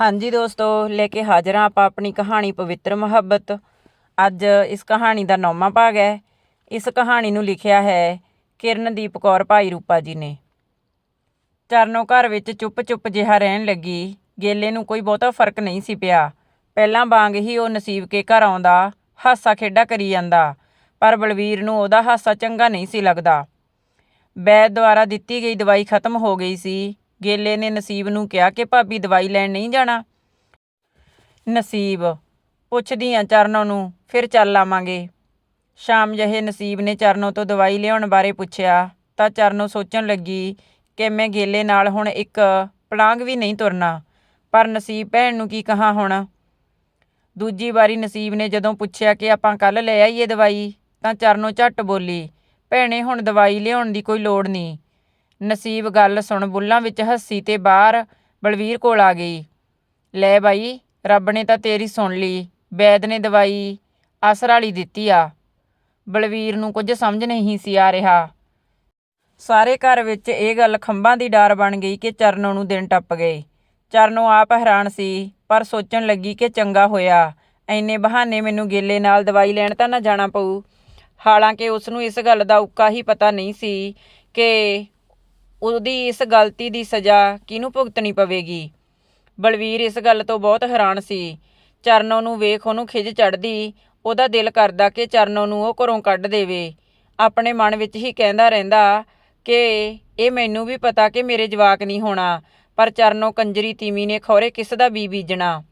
ਹਾਂਜੀ ਦੋਸਤੋ, ਲੈ ਕੇ ਹਾਜ਼ਰ ਹਾਂ ਆਪਾਂ ਆਪਣੀ ਕਹਾਣੀ ਪਵਿੱਤਰ ਮੁਹੱਬਤ। ਅੱਜ ਇਸ ਕਹਾਣੀ ਦਾ ਨੌਵਾਂ ਭਾਗ ਹੈ। ਇਸ ਕਹਾਣੀ ਨੂੰ ਲਿਖਿਆ ਹੈ ਕਿਰਨਦੀਪ ਕੌਰ ਭਾਈ ਰੂਪਾ ਜੀ ਨੇ। ਚਰਨੋ ਘਰ ਵਿੱਚ ਚੁੱਪ-ਚੁੱਪ ਜਿਹਾ ਰਹਿਣ ਲੱਗੀ। ਗੇਲੇ ਨੂੰ ਕੋਈ ਬਹੁਤਾ ਫ਼ਰਕ ਨਹੀਂ ਸੀ ਪਿਆ। ਪਹਿਲਾਂ ਵਾਂਗ ਹੀ ਉਹ ਨਸੀਬ ਕੇ ਘਰ ਆਉਂਦਾ, ਹਾਸਾ ਖੇਡਾ ਕਰੀ ਜਾਂਦਾ, ਪਰ ਬਲਵੀਰ ਨੂੰ ਉਹਦਾ ਹਾਸਾ ਚੰਗਾ ਨਹੀਂ ਸੀ ਲੱਗਦਾ। ਵੈਦ ਦੁਆਰਾ ਦਿੱਤੀ ਗਈ ਦਵਾਈ ਖਤਮ ਹੋ ਗਈ ਸੀ। ਗੇਲੇ ਨੇ ਨਸੀਬ ਨੂੰ ਕਿਹਾ ਕਿ ਭਾਬੀ ਦਵਾਈ ਲੈਣ ਨਹੀਂ ਜਾਣਾ। ਨਸੀਬ, ਪੁੱਛਦੀ ਆ ਚਰਨੋਂ ਨੂੰ, ਫਿਰ ਚੱਲ ਆਵਾਂਗੇ। ਸ਼ਾਮ ਜਹੇ ਨਸੀਬ ਨੇ ਚਰਨੋਂ ਤੋਂ ਦਵਾਈ ਲਿਆਉਣ ਬਾਰੇ ਪੁੱਛਿਆ, ਤਾਂ ਚਰਨੋਂ ਸੋਚਣ ਲੱਗੀ ਕਿ ਮੈਂ ਗੇਲੇ ਨਾਲ ਹੁਣ ਇੱਕ ਪਲਾਂਗ ਵੀ ਨਹੀਂ ਤੁਰਨਾ, ਪਰ ਨਸੀਬ ਭੈਣ ਨੂੰ ਕੀ ਕਹਾਂ ਹੁਣ? ਦੂਜੀ ਵਾਰੀ ਨਸੀਬ ਨੇ ਜਦੋਂ ਪੁੱਛਿਆ ਕਿ ਆਪਾਂ ਕੱਲ ਲੈ ਆਈਏ ਦਵਾਈ, ਤਾਂ ਚਰਨੋਂ ਝੱਟ ਬੋਲੀ, ਭੈਣੇ ਹੁਣ ਦਵਾਈ ਲਿਆਉਣ ਦੀ ਕੋਈ ਲੋੜ ਨਹੀਂ। ਨਸੀਬ ਗੱਲ ਸੁਣ ਬੁੱਲਾਂ ਵਿੱਚ ਹੱਸੀ ਤੇ ਬਾਹਰ ਬਲਵੀਰ ਕੋਲ ਆ ਗਈ। ਲੈ ਬਾਈ, ਰੱਬ ਨੇ ਤਾਂ ਤੇਰੀ ਸੁਣ ਲਈ ਵੈਦ ਨੇ ਦਵਾਈ ਅਸਰ ਵਾਲੀ ਦਿੱਤੀ ਆ। ਬਲਵੀਰ ਨੂੰ ਕੁਝ ਸਮਝ ਨਹੀਂ ਸੀ ਆ ਰਿਹਾ। ਸਾਰੇ ਘਰ ਵਿੱਚ ਇਹ ਗੱਲ ਖੰਭਾਂ ਦੀ ਡਾਰ ਬਣ ਗਈ ਕਿ ਚਰਨੋਂ ਨੂੰ ਦਿਨ ਟੱਪ ਗਏ। ਚਰਨੋਂ ਆਪ ਹੈਰਾਨ ਸੀ, ਪਰ ਸੋਚਣ ਲੱਗੀ ਕਿ ਚੰਗਾ ਹੋਇਆ। ਐਨੇ ਬਹਾਨੇ ਮੈਨੂੰ ਗੇਲੇ ਨਾਲ ਦਵਾਈ ਲੈਣ ਤਾਂ ਨਾ ਜਾਣਾ ਪਊ। ਹਾਲਾਂਕਿ ਉਸ ਨੂੰ ਇਸ ਗੱਲ ਦਾ ਉੱਕਾ ਹੀ ਪਤਾ ਨਹੀਂ ਸੀ ਕਿ ਉਹਦੀ ਇਸ ਗਲਤੀ ਦੀ ਸਜ਼ਾ ਕਿਹਨੂੰ ਭੁਗਤਣੀ ਪਵੇਗੀ? ਬਲਵੀਰ ਇਸ ਗੱਲ ਤੋਂ ਬਹੁਤ ਹੈਰਾਨ ਸੀ। ਚਰਨੋਂ ਨੂੰ ਵੇਖ ਉਹਨੂੰ ਖਿਜ ਚੜਦੀ ਉਹਦਾ ਦਿਲ ਕਰਦਾ ਕਿ ਚਰਨੋਂ ਨੂੰ ਉਹ ਘਰੋਂ ਕੱਢ ਦੇਵੇ। ਆਪਣੇ ਮਨ ਵਿੱਚ ਹੀ ਕਹਿੰਦਾ ਰਹਿੰਦਾ ਕਿ ਇਹ ਮੈਨੂੰ ਵੀ ਪਤਾ ਕਿ ਮੇਰੇ ਜਵਾਕ ਨਹੀਂ ਹੋਣਾ, ਪਰ ਚਰਨੋਂ ਕੰਜਰੀ ਤੀਮੀ ਨੇ ਖੌਰੇ ਕਿਸ ਦਾ ਬੀ ਬੀਜਣਾ?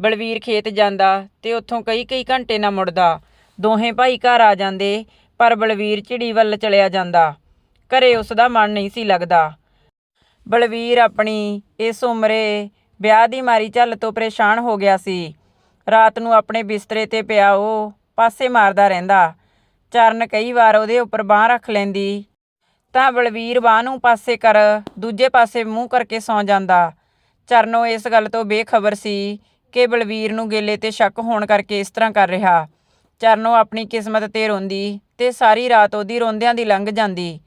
ਬਲਵੀਰ ਖੇਤ ਜਾਂਦਾ ਤੇ ਉੱਥੋਂ ਕਈ ਕਈ ਘੰਟੇ ਨਾ ਮੁੜਦਾ। ਦੋਹੇ ਭਾਈ ਘਰ ਆ ਜਾਂਦੇ, ਪਰ ਬਲਵੀਰ ਝਿੜੀ ਵੱਲ ਚਲਿਆ ਜਾਂਦਾ। ਘਰੇ ਉਸ ਦਾ ਮਨ ਨਹੀਂ ਸੀ ਲੱਗਦਾ। ਬਲਵੀਰ ਆਪਣੀ ਇਸ ਉਮਰੇ ਵਿਆਹ ਦੀ ਮਾਰੀ ਝੱਲ ਤੋਂ ਪਰੇਸ਼ਾਨ ਹੋ ਗਿਆ ਸੀ। ਰਾਤ ਨੂੰ ਆਪਣੇ ਬਿਸਤਰੇ ਤੇ ਪਿਆ ਉਹ ਪਾਸੇ ਮਾਰਦਾ ਰਹਿੰਦਾ। ਚਰਨ ਕਈ ਵਾਰ ਉਹਦੇ ਉੱਪਰ ਬਾਹ ਰੱਖ ਲੈਂਦੀ। ਤਾਂ ਬਲਵੀਰ ਬਾਹ ਨੂੰ ਪਾਸੇ ਕਰ ਦੂਜੇ ਪਾਸੇ ਮੂੰਹ ਕਰਕੇ ਸੌਂ ਜਾਂਦਾ। ਚਰਨੋ ਇਸ ਗੱਲ ਤੋਂ ਬੇਖਬਰ ਸੀ ਕਿ ਬਲਵੀਰ ਨੂੰ ਗੇਲੇ ਤੇ ਸ਼ੱਕ ਹੋਣ ਕਰਕੇ ਇਸ ਤਰ੍ਹਾਂ ਕਰ ਰਿਹਾ। ਚਰਨੋ ਆਪਣੀ ਕਿਸਮਤ ਤੇ ਰੋਂਦੀ ਤੇ ਸਾਰੀ ਰਾਤ ਉਹਦੀ ਰੋਂਦਿਆਂ ਦੀ ਲੰਘ ਜਾਂਦੀ।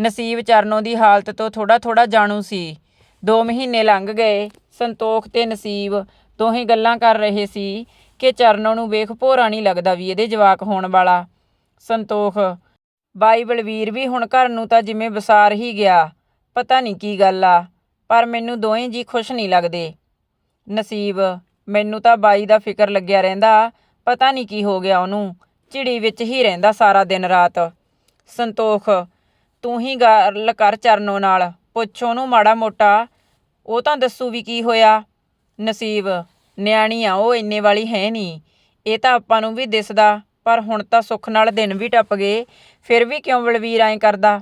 ਨਸੀਬ ਚਰਨੋ ਦੀ ਹਾਲਤ ਤੋਂ ਥੋੜਾ ਥੋੜਾ ਜਾਣੂ ਸੀ। 2 ਮਹੀਨੇ ਲੰਘ ਗਏ। ਸੰਤੋਖ ਤੇ ਨਸੀਬ ਦੋਹੇ ਗੱਲਾਂ ਕਰ ਰਹੇ ਸੀ ਕਿ ਚਰਨੋ ਨੂੰ ਵੇਖ ਭੋਰਾ ਨਹੀਂ ਲੱਗਦਾ ਵੀ ਇਹਦੇ ਜਵਾਕ ਹੋਣ ਵਾਲਾ। ਸੰਤੋਖ, ਬਾਈ ਬਲਵੀਰ ਵੀ ਹੁਣ ਘਰ ਨੂੰ ਤਾਂ ਜਿਵੇਂ ਵਸਾਰ ਹੀ ਗਿਆ। ਪਤਾ ਨਹੀਂ ਕੀ ਗੱਲ ਆ, ਪਰ ਮੈਨੂੰ ਦੋਵੇਂ ਜੀ ਖੁਸ਼ ਨਹੀਂ ਲੱਗਦੇ। ਨਸੀਬ, ਮੈਨੂੰ ਤਾਂ ਬਾਈ ਦਾ ਫਿਕਰ ਲੱਗਿਆ ਰਹਿੰਦਾ। ਪਤਾ ਨਹੀਂ ਕੀ ਹੋ ਗਿਆ ਉਹਨੂੰ। ਝਿੜੀ ਵਿੱਚ ਹੀ ਰਹਿੰਦਾ ਸਾਰਾ ਦਿਨ ਰਾਤ। ਸੰਤੋਖ ਤੂੰ ਹੀ ਗੱਲ ਕਰ ਚਰਨੋ ਨਾਲ। ਪੁੱਛ ਉਹਨੂੰ ਮਾੜਾ ਮੋਟਾ, ਉਹ ਤਾਂ ਦੱਸੂ ਵੀ ਕੀ ਹੋਇਆ। ਨਸੀਬ, ਨਿਆਣੀ ਆ, ਉਹ ਇੰਨੇ ਵਾਲੀ ਹੈ ਨਹੀਂ ਇਹ ਤਾਂ ਆਪਾਂ ਨੂੰ ਵੀ ਦਿਸਦਾ, ਪਰ ਹੁਣ ਤਾਂ ਸੁੱਖ ਨਾਲ ਦਿਨ ਵੀ ਟੱਪ ਗਏ, ਫਿਰ ਵੀ ਕਿਉਂ ਬਲਵੀਰ ਐਂ ਕਰਦਾ?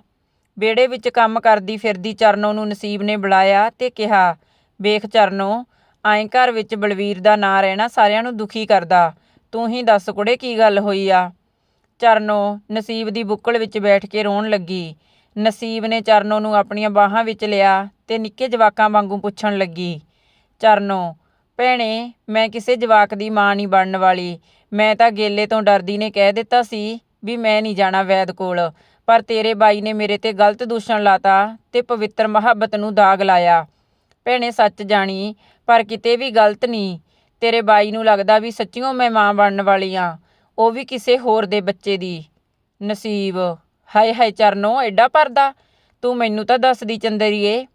ਵਿਹੜੇ ਵਿੱਚ ਕੰਮ ਕਰਦੀ ਫਿਰਦੀ ਚਰਨੋ ਨੂੰ ਨਸੀਬ ਨੇ ਬੁਲਾਇਆ ਤੇ ਕਿਹਾ, ਵੇਖ ਚਰਨੋ, ਐਂ ਘਰ ਵਿੱਚ ਬਲਵੀਰ ਦਾ ਨਾਂ ਰਹਿਣਾ ਸਾਰਿਆਂ ਨੂੰ ਦੁਖੀ ਕਰਦਾ। ਤੂੰ ਹੀ ਦੱਸ ਕੁੜੇ ਕੀ ਗੱਲ ਹੋਈ ਆ? ਚਰਨੋ ਨਸੀਬ ਦੀ ਬੁੱਕਲ ਵਿੱਚ ਬੈਠ ਕੇ ਰੋਣ ਲੱਗੀ। ਨਸੀਬ ਨੇ ਚਰਨੋ ਨੂੰ ਆਪਣੀਆਂ ਬਾਹਾਂ ਵਿੱਚ ਲਿਆ ਤੇ ਨਿੱਕੇ ਜਵਾਕਾਂ ਵਾਂਗੂ ਪੁੱਛਣ ਲੱਗੀ, ਚਰਨੋ, ਭੈਣੇ, ਮੈਂ ਕਿਸੇ ਜਵਾਕ ਦੀ ਮਾਂ ਨਹੀਂ ਬਣਨ ਵਾਲੀ। ਮੈਂ ਤਾਂ ਗੇਲੇ ਤੋਂ ਡਰਦੀ ਨੇ ਕਹਿ ਦਿੱਤਾ ਸੀ ਵੀ ਮੈਂ ਨਹੀਂ ਜਾਣਾ ਵੈਦ ਕੋਲ, ਪਰ ਤੇਰੇ ਬਾਈ ਨੇ ਮੇਰੇ ਤੇ ਗਲਤ ਦੂਸ਼ਣ ਲਾਤਾ ਤੇ ਪਵਿੱਤਰ ਮੁਹੱਬਤ ਨੂੰ ਦਾਗ ਲਾਇਆ। ਭੈਣੇ, ਸੱਚ ਜਾਣੀ, ਪਰ ਕਿਤੇ ਵੀ ਗਲਤ ਨਹੀਂ। ਤੇਰੇ ਬਾਈ ਨੂੰ ਲੱਗਦਾ ਵੀ ਸੱਚੀਓ ਮੈਂ ਮਾਂ ਬਣਨ ਵਾਲੀ ਆ, ਉਹ ਵੀ ਕਿਸੇ ਹੋਰ ਦੇ ਬੱਚੇ ਦੀ। ਨਸੀਬ ਹਾਏ ਹਾਏ ਚਰਨੋ, ਐਡਾ ਪਰਦਾ ਤੂੰ ਮੈਨੂੰ ਤਾਂ ਦੱਸਦੀ ਚੰਦਰੀਏ।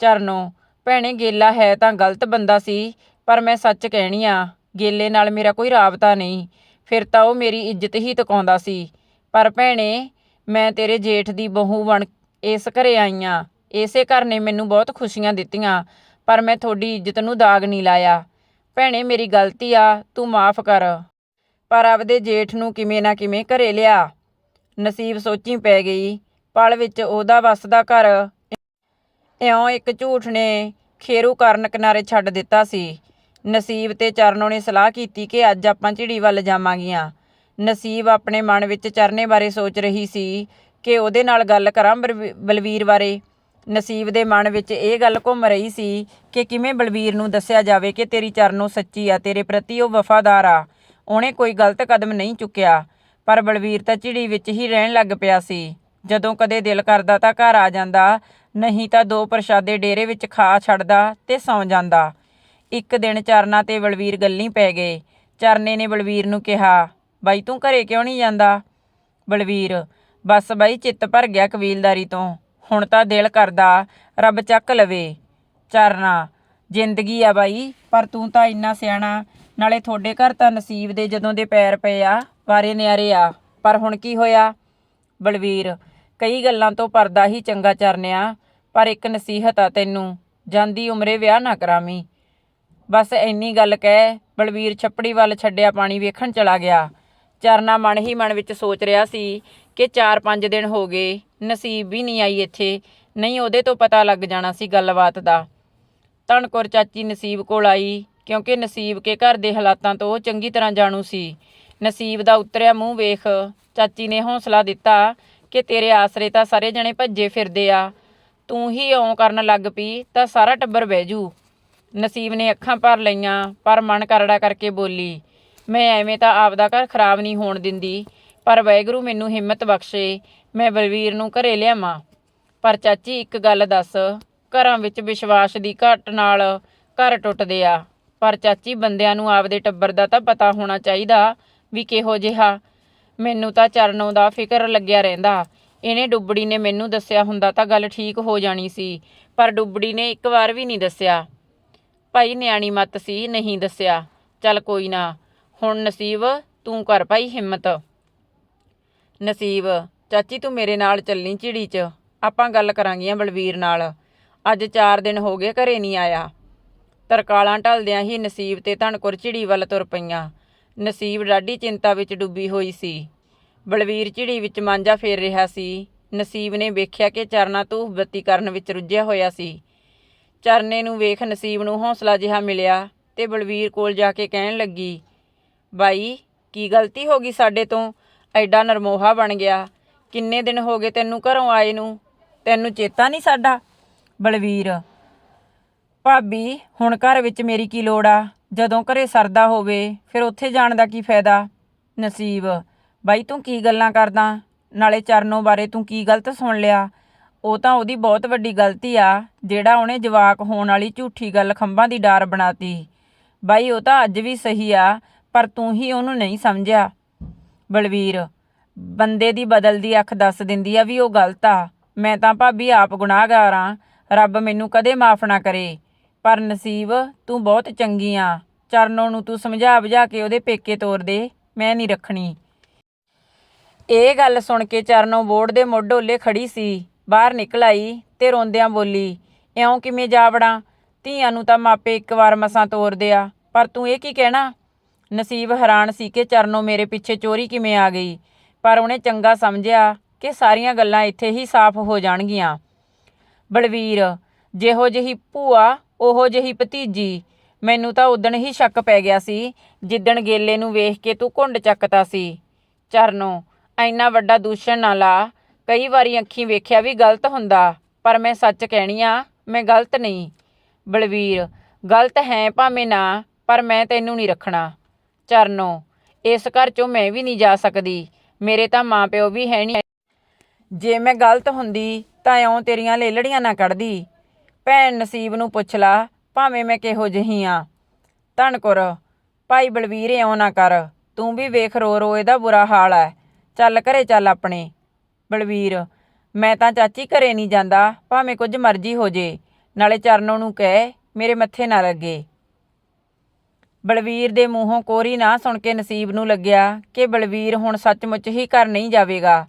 ਚਰਨੋ, ਭੈਣੇ, ਗੇਲਾ ਹੈ ਤਾਂ ਗਲਤ ਬੰਦਾ ਸੀ, ਪਰ ਮੈਂ ਸੱਚ ਕਹਿਣੀ ਆ, ਗੇਲੇ ਨਾਲ ਮੇਰਾ ਕੋਈ ਰਾਬਤਾ ਨਹੀਂ। ਫਿਰ ਤਾਂ ਉਹ ਮੇਰੀ ਇੱਜ਼ਤ ਹੀ ਤਕਾਉਂਦਾ ਸੀ। ਪਰ ਭੈਣੇ, ਮੈਂ ਤੇਰੇ ਜੇਠ ਦੀ ਬਹੂ ਬਣ ਇਸ ਘਰੇ ਆਈ ਆਂ। ਇਸੇ ਘਰ ਨੇ ਮੈਨੂੰ ਬਹੁਤ ਖੁਸ਼ੀਆਂ ਦਿੱਤੀਆਂ, ਪਰ ਮੈਂ ਤੁਹਾਡੀ ਇੱਜ਼ਤ ਨੂੰ ਦਾਗ ਨਹੀਂ ਲਾਇਆ। ਭੈਣੇ, ਮੇਰੀ ਗਲਤੀ ਆ, ਤੂੰ ਮਾਫ ਕਰ। ਪਰ ਆਪਦੇ ਜੇਠ ਨੂੰ ਕਿਵੇਂ ਨਾ ਕਿਵੇਂ ਘਰੇ ਲਿਆ। ਨਸੀਬ ਸੋਚੀ ਪੈ ਗਈ। ਪਲ ਵਿੱਚ ਉਹਦਾ ਵਸਦਾ ਘਰ ਇਉਂ ਇੱਕ ਝੂਠ ਨੇ ਖੇਰੂ ਕਰਨ ਕਿਨਾਰੇ ਛੱਡ ਦਿੱਤਾ ਸੀ। ਨਸੀਬ ਤੇ ਚਰਨੋਂ ਨੇ ਸਲਾਹ ਕੀਤੀ ਕਿ ਅੱਜ ਆਪਾਂ ਝਿੜੀ ਵੱਲ ਜਾਵਾਂਗੀਆਂ। ਨਸੀਬ ਆਪਣੇ ਮਨ ਵਿੱਚ ਚਰਨੇ ਬਾਰੇ ਸੋਚ ਰਹੀ ਸੀ ਕਿ ਉਹਦੇ ਨਾਲ ਗੱਲ ਕਰਾਂ ਬਲਵੀ- ਬਲਵੀਰ ਬਾਰੇ। ਨਸੀਬ ਦੇ ਮਨ ਵਿੱਚ ਇਹ ਗੱਲ ਘੁੰਮ ਰਹੀ ਸੀ ਕਿ ਕਿਵੇਂ ਬਲਵੀਰ ਨੂੰ ਦੱਸਿਆ ਜਾਵੇ ਕਿ ਤੇਰੀ ਚਰਨੋਂ ਸੱਚੀ ਆ, ਤੇਰੇ ਪ੍ਰਤੀ ਉਹ ਵਫਾਦਾਰ ਆ। ਉਹਨੇ ਕੋਈ ਗਲਤ ਕਦਮ ਨਹੀਂ ਚੁੱਕਿਆ। ਪਰ ਬਲਵੀਰ ਤਾਂ ਝਿੜੀ ਵਿੱਚ ਹੀ ਰਹਿਣ ਲੱਗ ਪਿਆ ਸੀ। ਜਦੋਂ ਕਦੇ ਦਿਲ ਕਰਦਾ ਤਾਂ ਘਰ ਆ ਜਾਂਦਾ, ਨਹੀਂ ਤਾਂ ਦੋ ਪ੍ਰਸ਼ਾਦੇ ਡੇਰੇ ਵਿੱਚ ਖਾ ਛੱਡਦਾ ਤੇ ਸੌਂ ਜਾਂਦਾ। ਇੱਕ ਦਿਨ ਚਰਨਾ ਤੇ ਬਲਵੀਰ ਗੱਲੀ ਪੈ ਗਏ। ਚਰਨੇ ਨੇ ਬਲਵੀਰ ਨੂੰ ਕਿਹਾ, ਬਾਈ, ਤੂੰ ਘਰੇ ਕਿਉਂ ਨਹੀਂ ਜਾਂਦਾ? ਬਲਵੀਰ, ਬਸ ਬਾਈ, ਚਿੱਤ ਭਰ ਗਿਆ ਕਬੀਲਦਾਰੀ ਤੋਂ। ਹੁਣ ਤਾਂ ਦਿਲ ਕਰਦਾ ਰੱਬ ਚੱਕ ਲਵੇ। ਚਰਨਾ, ਜ਼ਿੰਦਗੀ ਆ ਬਾਈ, ਪਰ ਤੂੰ ਤਾਂ ਇੰਨਾ ਸਿਆਣਾ। ਨਾਲੇ ਤੁਹਾਡੇ ਘਰ ਤਾਂ ਨਸੀਬ ਦੇ ਜਦੋਂ ਦੇ ਪੈਰ ਪਏ ਆ ਵਾਰੇ ਨਿਆਰੇ ਆ। ਪਰ ਹੁਣ ਕੀ ਹੋਇਆ? ਬਲਵੀਰ, ਕਈ ਗੱਲਾਂ ਤੋਂ ਪਰਦਾ ਹੀ ਚੰਗਾ ਚਰਨਿਆ, ਪਰ ਇੱਕ ਨਸੀਹਤ ਆ ਤੈਨੂੰ, ਜਾਂਦੀ ਉਮਰੇ ਵਿਆਹ ਨਾ ਕਰਾਵੀਂ। ਬਸ ਇੰਨੀ ਗੱਲ ਕਹਿ, ਬਲਵੀਰ ਛੱਪੜੀ ਵੱਲ ਛੱਡਿਆ ਪਾਣੀ ਵੇਖਣ ਚਲਾ ਗਿਆ। ਚਰਨਾ ਮਨ ਹੀ ਮਨ ਵਿੱਚ ਸੋਚ ਰਿਹਾ ਸੀ ਕਿ 4-5 ਦਿਨ ਹੋ ਗਏ, ਨਸੀਬ ਵੀ ਨਹੀਂ ਆਈ ਇੱਥੇ, ਨਹੀਂ ਉਹਦੇ ਤੋਂ ਪਤਾ ਲੱਗ ਜਾਣਾ ਸੀ ਗੱਲਬਾਤ ਦਾ। ਧਨਕੌਰ ਚਾਚੀ ਨਸੀਬ ਕੋਲ ਆਈ, ਕਿਉਂਕਿ ਨਸੀਬ ਕੇ ਘਰ ਦੇ ਹਾਲਾਤਾਂ ਤੋਂ ਉਹ ਚੰਗੀ ਤਰ੍ਹਾਂ ਜਾਣੂ ਸੀ। ਨਸੀਬ ਦਾ ਉਤਰਿਆ ਮੂੰਹ ਵੇਖ। ਚਾਚੀ ਨੇ ਹੌਸਲਾ ਦਿੱਤਾ ਕਿ ਤੇਰੇ ਆਸਰੇ ਤਾਂ ਸਾਰੇ ਜਣੇ ਭੱਜੇ ਫਿਰਦੇ ਆ। ਤੂੰ ਹੀ ਇਉਂ ਕਰਨ ਲੱਗ ਪਈ ਤਾਂ ਸਾਰਾ ਟੱਬਰ ਬਹਿ ਜੂ। ਨਸੀਬ ਨੇ ਅੱਖਾਂ ਭਰ ਲਈਆਂ, ਪਰ ਮਨ ਕਰੜਾ ਕਰਕੇ ਬੋਲੀ, ਮੈਂ ਐਵੇਂ ਤਾਂ ਆਪਦਾ ਘਰ ਖਰਾਬ ਨਹੀਂ ਹੋਣ ਦਿੰਦੀ, ਪਰ ਵਾਹਿਗੁਰੂ ਮੈਨੂੰ ਹਿੰਮਤ ਬਖਸ਼ੇ, ਮੈਂ ਬਲਵੀਰ ਨੂੰ ਘਰੇ ਲਿਆਵਾਂ। ਪਰ ਚਾਚੀ, ਇੱਕ ਗੱਲ ਦੱਸ, ਘਰਾਂ ਵਿੱਚ ਵਿਸ਼ਵਾਸ ਦੀ ਘਟ ਨਾਲ ਘਰ ਟੁੱਟਦੇ ਆ। ਪਰ ਚਾਚੀ, ਬੰਦਿਆਂ ਨੂੰ ਆਪਦੇ ਟੱਬਰ ਦਾ ਤਾਂ ਪਤਾ ਹੋਣਾ ਚਾਹੀਦਾ ਵੀ ਕਿਹੋ ਜਿਹਾ। ਮੈਨੂੰ ਤਾਂ ਚਰਨੋਂ ਦਾ ਫਿਕਰ ਲੱਗਿਆ ਰਹਿੰਦਾ। ਇਹਨੇ ਡੁੱਬੜੀ ਨੇ ਮੈਨੂੰ ਦੱਸਿਆ ਹੁੰਦਾ ਤਾਂ ਗੱਲ ਠੀਕ ਹੋ ਜਾਣੀ ਸੀ, ਪਰ ਡੁੱਬੜੀ ਨੇ ਇੱਕ ਵਾਰ ਵੀ ਨਹੀਂ ਦੱਸਿਆ। ਭਾਈ ਨਿਆਣੀ ਮੱਤ ਸੀ, ਨਹੀਂ ਦੱਸਿਆ। ਚੱਲ ਕੋਈ ਨਾ, ਹੁਣ ਨਸੀਬ, ਤੂੰ ਕਰ ਭਾਈ ਹਿੰਮਤ। ਨਸੀਬ, ਚਾਚੀ ਤੂੰ ਮੇਰੇ ਨਾਲ ਚੱਲਣੀ ਝਿੜੀ 'ਚ। ਆਪਾਂ ਗੱਲ ਕਰਾਂਗੀਆਂ ਬਲਵੀਰ ਨਾਲ। ਅੱਜ 4 ਦਿਨ ਹੋ ਗਏ ਘਰੇ ਨਹੀਂ ਆਇਆ। ਤਰਕਾਲਾਂ ਢਲਦਿਆਂ ਹੀ ਨਸੀਬ ਤੇ ਧਨਕੁਰ ਝਿੜੀ ਵੱਲ ਤੁਰ ਪਈਆਂ। ਨਸੀਬ ਡਾਢੀ ਚਿੰਤਾ ਵਿੱਚ ਡੁੱਬੀ ਹੋਈ ਸੀ। ਬਲਵੀਰ ਝਿੜੀ ਵਿੱਚ ਮਾਂਜਾ ਫੇਰ ਰਿਹਾ ਸੀ। ਨਸੀਬ ਨੇ ਵੇਖਿਆ ਕਿ ਚਰਨਾ ਧੂਫ ਬੱਤੀ ਕਰਨ ਵਿੱਚ ਰੁੱਝਿਆ ਹੋਇਆ ਸੀ। ਚਰਨੇ ਨੂੰ ਵੇਖ ਨਸੀਬ ਨੂੰ ਹੌਸਲਾ ਜਿਹਾ ਮਿਲਿਆ ਤੇ ਬਲਵੀਰ ਕੋਲ ਜਾ ਕੇ ਕਹਿਣ ਲੱਗੀ, ਬਾਈ, ਕੀ ਗਲਤੀ ਹੋ ਗਈ ਸਾਡੇ ਤੋਂ? ਐਡਾ ਨਰਮੋਹਾ ਬਣ ਗਿਆ। ਕਿੰਨੇ ਦਿਨ ਹੋ ਗਏ ਤੈਨੂੰ ਘਰੋਂ ਆਏ ਨੂੰ? ਤੈਨੂੰ ਚੇਤਾ ਨਹੀਂ ਸਾਡਾ? ਬਲਵੀਰ, ਭਾਬੀ, ਹੁਣ ਘਰ ਵਿੱਚ ਮੇਰੀ ਕੀ ਲੋੜ ਆ? ਜਦੋਂ ਘਰੇ ਸਰਦਾ ਹੋਵੇ, ਫਿਰ ਉੱਥੇ ਜਾਣ ਦਾ ਕੀ ਫਾਇਦਾ? ਨਸੀਬ। ਬਾਈ, ਤੂੰ ਕੀ ਗੱਲਾਂ ਕਰਦਾ? ਨਾਲੇ ਚਰਨੋਂ ਬਾਰੇ ਤੂੰ ਕੀ ਗਲਤ ਸੁਣ ਲਿਆ? ਉਹ ਤਾਂ ਉਹਦੀ ਬਹੁਤ ਵੱਡੀ ਗਲਤੀ ਆ, ਜਿਹੜਾ ਉਹਨੇ ਜਵਾਕ ਹੋਣ ਵਾਲੀ ਝੂਠੀ ਗੱਲ ਖੰਭਾਂ ਦੀ ਡਾਰ ਬਣਾਤੀ। ਬਾਈ, ਉਹ ਤਾਂ ਅੱਜ ਵੀ ਸਹੀ ਆ, ਪਰ ਤੂੰ ਹੀ ਉਹਨੂੰ ਨਹੀਂ ਸਮਝਿਆ। ਬਲਵੀਰ, ਬੰਦੇ ਦੀ ਬਦਲਦੀ ਅੱਖ ਦੱਸ ਦਿੰਦੀ ਆ ਵੀ ਉਹ ਗਲਤ ਆ। ਮੈਂ ਤਾਂ ਭਾਬੀ ਆਪ ਗੁਨਾਹਗਾਰ ਆ। ਰੱਬ ਮੈਨੂੰ ਕਦੇ ਮਾਫ ਨਾ ਕਰੇ। ਪਰ ਨਸੀਬ, ਤੂੰ ਬਹੁਤ ਚੰਗੀ ਆ। ਚਰਨੋਂ ਨੂੰ ਤੂੰ ਸਮਝਾ ਬੁਝਾ ਕੇ ਉਹਦੇ ਪੇਕੇ ਤੋਰ ਦੇ, ਮੈਂ ਨਹੀਂ ਰੱਖਣੀ। ਇਹ ਗੱਲ ਸੁਣ ਕੇ ਚਰਨੋਂ ਬੋਰਡ ਦੇ ਮੁੱਢ ਓਲੇ ਖੜੀ ਸੀ। ਬਾਹਰ ਨਿਕਲ ਆਈ ਤੇ ਰੋਂਦਿਆਂ ਬੋਲੀ, ਇਉਂ ਕਿਵੇਂ ਜਾਵੜਾਂ ਧੀਆਂ ਨੂੰ ਤਾਂ ਮਾਪੇ ਇੱਕ ਵਾਰ ਮਸਾਂ ਤੋਰਦੇ ਆ ਪਰ ਤੂੰ ਇਹ ਕੀ ਕਹਿਣਾ? ਨਸੀਬ ਹੈਰਾਨ ਸੀ ਕਿ ਚਰਨੋਂ ਮੇਰੇ ਪਿੱਛੇ ਚੋਰੀ ਕਿਵੇਂ ਆ ਗਈ, ਪਰ ਉਹਨੇ ਚੰਗਾ ਸਮਝਿਆ ਕਿ ਸਾਰੀਆਂ ਗੱਲਾਂ ਇੱਥੇ ਹੀ ਸਾਫ਼ ਹੋ ਜਾਣਗੀਆਂ। ਬਲਵੀਰ, ਜਿਹੋ ਜਿਹੀ ਭੂਆ ਉਹੋ ਜਿਹੀ ਭਤੀਜੀ। ਮੈਨੂੰ ਤਾਂ ਉਦਣ ਹੀ ਸ਼ੱਕ ਪੈ ਗਿਆ ਸੀ, ਜਿੱਦਣ ਗੇਲੇ ਨੂੰ ਵੇਖ ਕੇ ਤੂੰ ਘੁੰਡ ਚੱਕਤਾ ਸੀ। ਚਰਨੋ, ਐਨਾ ਵੱਡਾ ਦੂਸ਼ਣ ਨਾ ਲਾ। ਕਈ ਵਾਰੀ ਅੱਖੀਂ ਵੇਖਿਆ ਵੀ ਗਲਤ ਹੁੰਦਾ, ਪਰ ਮੈਂ ਸੱਚ ਕਹਿਣੀ ਆ, ਮੈਂ ਗਲਤ ਨਹੀਂ। ਬਲਵੀਰ, ਗਲਤ ਹੈ ਭਾਵੇਂ ਨਾ, ਪਰ ਮੈਂ ਤੈਨੂੰ ਨਹੀਂ ਰੱਖਣਾ। ਚਰਨੋ, ਇਸ ਘਰ ਚੋਂ ਮੈਂ ਵੀ ਨਹੀਂ ਜਾ ਸਕਦੀ। ਮੇਰੇ ਤਾਂ ਮਾਂ ਪਿਓ ਵੀ ਹੈ ਨਹੀਂ। ਜੇ ਮੈਂ ਗਲਤ ਹੁੰਦੀ, ਤਾਂ ਇਉਂ ਤੇਰੀਆਂ ਲੇਲੜੀਆਂ ਨਾ ਕੱਢਦੀ। ਭੈਣ ਨਸੀਬ ਨੂੰ ਪੁੱਛ ਲਾ, ਭਾਵੇਂ ਮੈਂ ਕਿਹੋ ਜਿਹੀ ਆ। ਧਨਕੁਰ ਭਾਈ ਬਲਵੀਰ ਇਉਂ ਨਾ ਕਰ, ਤੂੰ ਵੀ ਵੇਖ ਰੋ ਰੋ ਇਹਦਾ ਬੁਰਾ ਹਾਲ ਹੈ ਚੱਲ ਘਰੇ ਚੱਲ ਆਪਣੇ। ਬਲਵੀਰ, ਮੈਂ ਤਾਂ ਚਾਚੀ ਘਰੇ ਨਹੀਂ ਜਾਂਦਾ, ਭਾਵੇਂ ਕੁਝ ਮਰਜ਼ੀ ਹੋ ਜੇ, ਨਾਲੇ ਚਰਨੋਂ ਨੂੰ ਕਹਿ, ਮੇਰੇ ਮੱਥੇ ਨਾ ਲੱਗੇ। ਬਲਵੀਰ ਦੇ ਮੂੰਹੋਂ ਕੋਰੀ ਨਾ ਸੁਣ ਕੇ ਨਸੀਬ ਨੂੰ ਲੱਗਿਆ ਕਿ ਬਲਵੀਰ ਹੁਣ ਸੱਚਮੁੱਚ ਹੀ ਘਰ ਨਹੀਂ ਜਾਵੇਗਾ।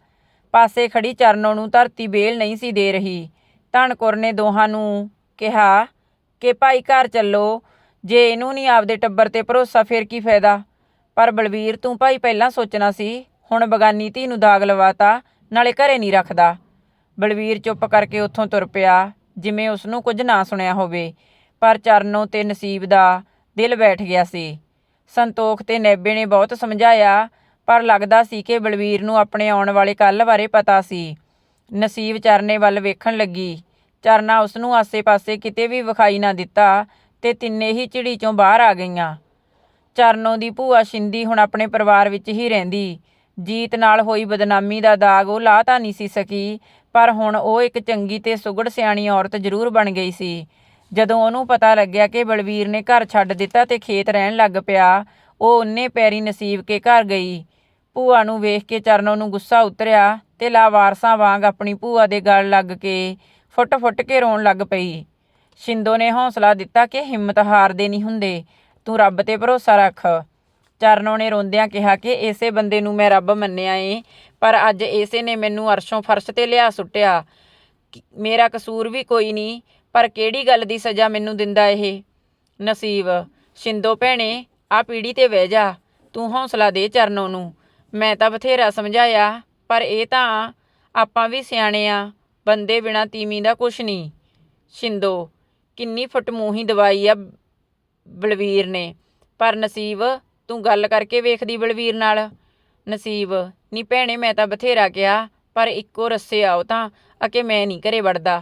ਪਾਸੇ ਖੜੀ ਚਰਨੋਂ ਨੂੰ ਧਰਤੀ ਬੇਲ ਨਹੀਂ ਸੀ ਦੇ ਰਹੀ। ਧਨਕੁਰ ਨੇ ਦੋਹਾਂ ਨੂੰ ਕਿਹਾ ਕਿ ਭਾਈ ਘਰ ਚੱਲੋ, ਜੇ ਇਹਨੂੰ ਨਹੀਂ ਆਪਦੇ ਟੱਬਰ ਤੇ ਭਰੋਸਾ, ਫਿਰ ਕੀ ਫਾਇਦਾ? ਪਰ ਬਲਵੀਰ, ਤੂੰ ਭਾਈ ਪਹਿਲਾਂ ਸੋਚਣਾ ਸੀ, ਹੁਣ ਬਗਾਨੀ ਧੀ ਨੂੰ ਦਾਗ ਲਵਾਤਾ, ਨਾਲੇ ਘਰੇ ਨਹੀਂ ਰੱਖਦਾ। ਬਲਵੀਰ ਚੁੱਪ ਕਰਕੇ ਉੱਥੋਂ ਤੁਰ ਪਿਆ, ਜਿਵੇਂ ਉਸ ਨੂੰ ਕੁਝ ਨਾ ਸੁਣਿਆ ਹੋਵੇ, ਪਰ ਚਰਨੋਂ ਤੇ ਨਸੀਬ ਦਾ ਦਿਲ ਬੈਠ ਗਿਆ ਸੀ। ਸੰਤੋਖ ਤੇ ਨੈਬੇ ਨੇ ਬਹੁਤ ਸਮਝਾਇਆ, ਪਰ ਲੱਗਦਾ ਸੀ ਕਿ ਬਲਵੀਰ ਨੂੰ ਆਪਣੇ ਆਉਣ ਵਾਲੇ ਕੱਲ ਬਾਰੇ ਪਤਾ ਸੀ। ਨਸੀਬ ਚਰਨੇ ਵੱਲ ਵੇਖਣ ਲੱਗੀ। ਚਰਨਾ ਉਸ ਨੂੰ ਆਸੇ-ਪਾਸੇ ਕਿਤੇ ਵੀ ਵਿਖਾਈ ਨਾ ਦਿੱਤਾ ਤੇ ਤਿੰਨੇ ਹੀ ਝਿੜੀ ਚੋਂ ਬਾਹਰ ਆ ਗਈਆਂ। ਚਰਨੋਂ ਦੀ ਭੂਆ ਸ਼ਿੰਦੀ ਹੁਣ ਆਪਣੇ ਪਰਿਵਾਰ ਵਿੱਚ ਹੀ ਰਹਿੰਦੀ। ਜੀਤ ਨਾਲ ਹੋਈ ਬਦਨਾਮੀ ਦਾ ਦਾਗ ਉਹ ਲਾਹ ਤਾਂ ਨਹੀਂ ਸੀ ਸਕੀ, ਪਰ ਹੁਣ ਉਹ ਇੱਕ ਚੰਗੀ ਤੇ ਸੁਗੜ ਸਿਆਣੀ ਔਰਤ ਜ਼ਰੂਰ ਬਣ ਗਈ ਸੀ। ਜਦੋਂ ਉਹਨੂੰ ਪਤਾ ਲੱਗਿਆ ਕਿ ਬਲਵੀਰ ਨੇ ਘਰ ਛੱਡ ਦਿੱਤਾ ਤੇ ਖੇਤ ਰਹਿਣ ਲੱਗ ਪਿਆ, ਉਹ ਉਹਨੇ ਪੈਰੀ ਨਸੀਬ ਕੇ ਘਰ ਗਈ। ਭੂਆ ਨੂੰ ਵੇਖ ਕੇ ਚਰਨੋ ਨੂੰ ਗੁੱਸਾ ਉਤਰਿਆ ਤੇ ਲਾਵਾਰਸਾਂ ਵਾਂਗ ਆਪਣੀ ਭੂਆ ਦੇ ਗਲ ਲੱਗ ਕੇ ਫੁੱਟ-ਫੁੱਟ ਕੇ ਰੋਣ ਲੱਗ ਪਈ। ਸ਼ਿੰਦੋ ਨੇ ਹੌਸਲਾ ਦਿੱਤਾ ਕਿ ਹਿੰਮਤ ਹਾਰਦੇ ਨਹੀਂ ਹੁੰਦੇ। ਤੂੰ ਰੱਬ ਤੇ ਭਰੋਸਾ ਰੱਖ। ਚਰਨੋ ਨੇ ਰੋਂਦਿਆਂ ਕਿਹਾ ਕਿ ਇਸੇ ਬੰਦੇ ਨੂੰ ਮੈਂ ਰੱਬ ਮੰਨਿਆ ਏ, ਪਰ ਅੱਜ ਇਸੇ ਨੇ ਮੈਨੂੰ ਅਰਸ਼ੋਂ ਫਰਸ਼ ਤੇ ਲਿਆ ਸੁੱਟਿਆ। ਮੇਰਾ ਕਸੂਰ ਵੀ ਕੋਈ ਨਹੀਂ, ਪਰ ਕਿਹੜੀ ਗੱਲ ਦੀ ਸਜ਼ਾ ਮੈਨੂੰ ਦਿੰਦਾ ਇਹ? ਨਸੀਬ, ਸ਼ਿੰਦੋ ਭੈਣੇ, ਆ ਪੀੜੀ ਤੇ ਬਹਿ ਜਾ। ਤੂੰ ਹੌਸਲਾ ਦੇ ਚਰਨੋ ਨੂੰ। ਮੈਂ ਤਾਂ ਬਥੇਰਾ ਸਮਝਾਇਆ, ਪਰ ਇਹ ਤਾਂ ਆਪਾਂ ਵੀ ਸਿਆਣੇ ਆ, ਬੰਦੇ ਬਿਨਾ ਤੀਵੀਂ ਦਾ ਕੁਛ ਨਹੀਂ। ਸ਼ਿੰਦੋ, ਕਿੰਨੀ ਫਟਮੂਹੀ ਦਵਾਈ ਆ ਬਲਵੀਰ ਨੇ। ਪਰ ਨਸੀਬ, ਤੂੰ ਗੱਲ ਕਰਕੇ ਵੇਖਦੀ ਬਲਵੀਰ ਨਾਲ। ਨਸੀਬ ਨਹੀਂ ਭੈਣੇ, ਮੈਂ ਤਾਂ ਬਥੇਰਾ ਕਿਹਾ, ਪਰ ਇੱਕੋ ਰੱਸੇ ਆਓ ਤਾਂ, ਅਕੇ ਮੈਂ ਨਹੀਂ ਘਰੇ ਵੜਦਾ।